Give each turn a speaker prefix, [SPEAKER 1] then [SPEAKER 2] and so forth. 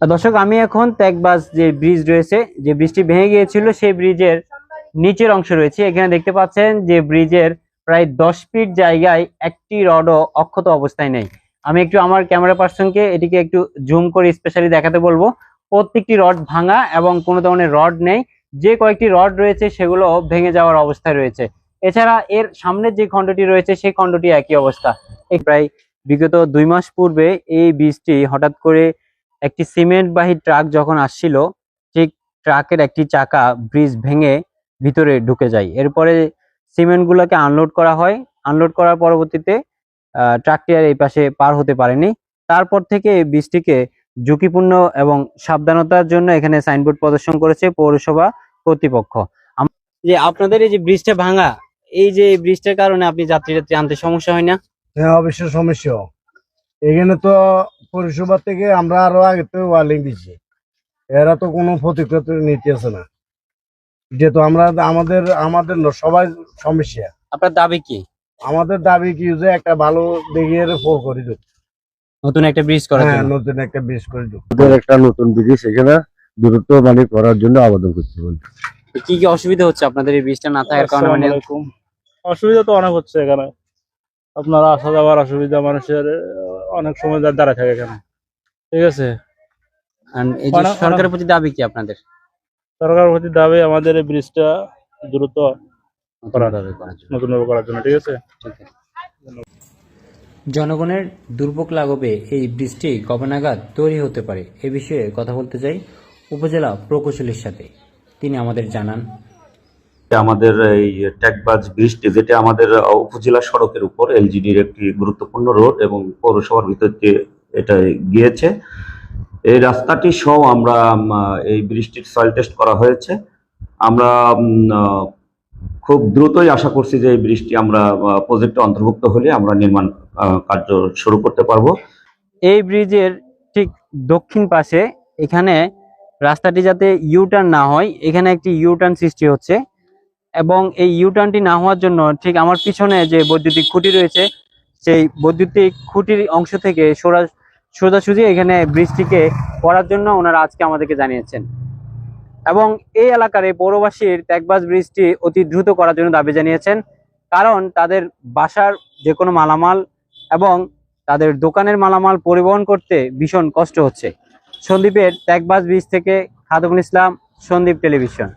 [SPEAKER 1] দর্শক, আমি এখন ত্যাগবাজ যে ব্রিজ রয়েছে, যে ব্রিজটি ভেঙে গিয়েছিল, সেই ব্রিজের নিচের অংশ রয়েছে। এখানে দেখতে পাচ্ছেন যে ব্রিজের প্রায় দশ ফিট জায়গায় একটি রডও অক্ষত অবস্থায় নেই। আমি একটু আমার ক্যামেরা পার্সনকে এটিকে একটু জুম করে স্পেশালি দেখাতে বলব। প্রত্যেকটি রড ভাঙা এবং কোনো ধরনের রড নেই। যে কয়েকটি রড রয়েছে, সেগুলো ভেঙে যাওয়ার অবস্থায় রয়েছে। এছাড়া এর সামনের যে খণ্ডটি রয়েছে, সেই খণ্ডটি একই অবস্থা। প্রায় বিগত দুই মাস পূর্বে এই বীজটি হঠাৎ করে একটি সিমেন্টবাহী ট্রাক যখন আসছিল, ঠিক ট্রাকের একটি চাকা ব্রিজ ভেঙে ভিতরে ঢুকে যায়। এরপরে সিমেন্ট গুলোকে আনলোড করা হয়। আনলোড করার পরবর্তীতে ট্রাকটি আর এই পাশে পার হতে পারেনি। তারপর থেকে এই ব্রিজটিকে ঝুঁকিপূর্ণ এবং সাবধানতার জন্য এখানে সাইনবোর্ড প্রদর্শন করেছে পৌরসভা কর্তৃপক্ষ। যে আপনাদের এই যে ব্রিজটা ভাঙা, এই যে ব্রিজটার কারণে আপনি যাত্রী যাত্রী আনতে সমস্যা হয় না?
[SPEAKER 2] হ্যাঁ অবশ্য সমস্যা। এখানে তো পরিষেবা থেকে আমরা আরও আগে তো ওয়ার্লিং দিচ্ছি এরা তো কোনো প্রতিক্রিয়া নিতেছে না। যেহেতু আমরা আমাদের আমাদের সবাই সমস্যা।
[SPEAKER 1] আপনার দাবি কি?
[SPEAKER 2] আমাদের দাবি কি যে একটা ভালো দেখে ফোর করে দিক
[SPEAKER 1] নতুন একটা ব্রিজ করার
[SPEAKER 2] হ্যাঁ নতুন একটা করে
[SPEAKER 3] একটা নতুন ব্রিজ এখানে দ্রুত মানে করার জন্য আবেদন করতে বলছি
[SPEAKER 1] কি কি অসুবিধা হচ্ছে আপনাদের এই ব্রিজটা না থাকার কারণে? মানে
[SPEAKER 4] অসুবিধা তো অনেক হচ্ছে এখানে। আপনার আসা যাওয়ার অসুবিধা মানুষের অনেক সময় দা- দাঁড়ায় থাকে এখানে। ঠিক আছে?
[SPEAKER 1] এই যে সরকারের প্রতি দাবি কি আপনাদের?
[SPEAKER 4] সরকারের প্রতি দাবি আমাদের এই ব্রিজটা দ্রুত করা
[SPEAKER 1] দাবি করার
[SPEAKER 4] নতুনভাবে করার জন্য ঠিক আছে?
[SPEAKER 1] জনগণের দুর্ভোগ লাঘবে এই বৃষ্টি কবে তৈরি হতে পারে। এ বিষয়ে কথা বলতে চাই উপজেলা প্রকৌশলীর সাথে। তিনি আমাদের জানান
[SPEAKER 5] আমাদের এই ট্যাগবাজ ব্রিজটি, যেটা আমাদের উপজেলা সড়কের উপর এলজিডির একটি গুরুত্বপূর্ণ রোড এবং পৌরসভার ভিতর দিয়ে এটা গিয়েছে। এই রাস্তাটি সহ আমরা এই ব্রিজটির সয়েল টেস্ট করা হয়েছে। আমরা খুব দ্রুতই আশা করছি যে এই ব্রিজটি আমরা প্রজেক্টে অন্তর্ভুক্ত হলে আমরা নির্মাণ কার্য শুরু করতে পারব।
[SPEAKER 1] এই ব্রিজের ঠিক দক্ষিণ পাশে এখানে রাস্তাটি যাতে ইউটার্ন না হয়, এখানে একটি ইউটার্ন সৃষ্টি হচ্ছে। এবং এই ইউটার্নটি না হওয়ার জন্য ঠিক আমার পিছনে যে বৈদ্যুতিক খুঁটি রয়েছে, সেই বৈদ্যুতিক খুঁটির অংশ থেকে সোজা সোজাসুজি এখানে ব্রিজটিকে করার জন্য ওনারা আজকে আমাদেরকে জানিয়েছেন। এবং এই এলাকার এই পৌরবাসীর ত্যাগবাজ ব্রিজটি অতি দ্রুত করার জন্য দাবি জানিয়েছেন, কারণ তাদের বাসার যে কোনো মালামাল এবং তাদের দোকানের মালামাল পরিবহন করতে ভীষণ কষ্ট হচ্ছে। সন্দীপের ত্যাগবাজ ব্রিজ থেকে খাদমুল ইসলাম, সন্দীপ টেলিভিশন।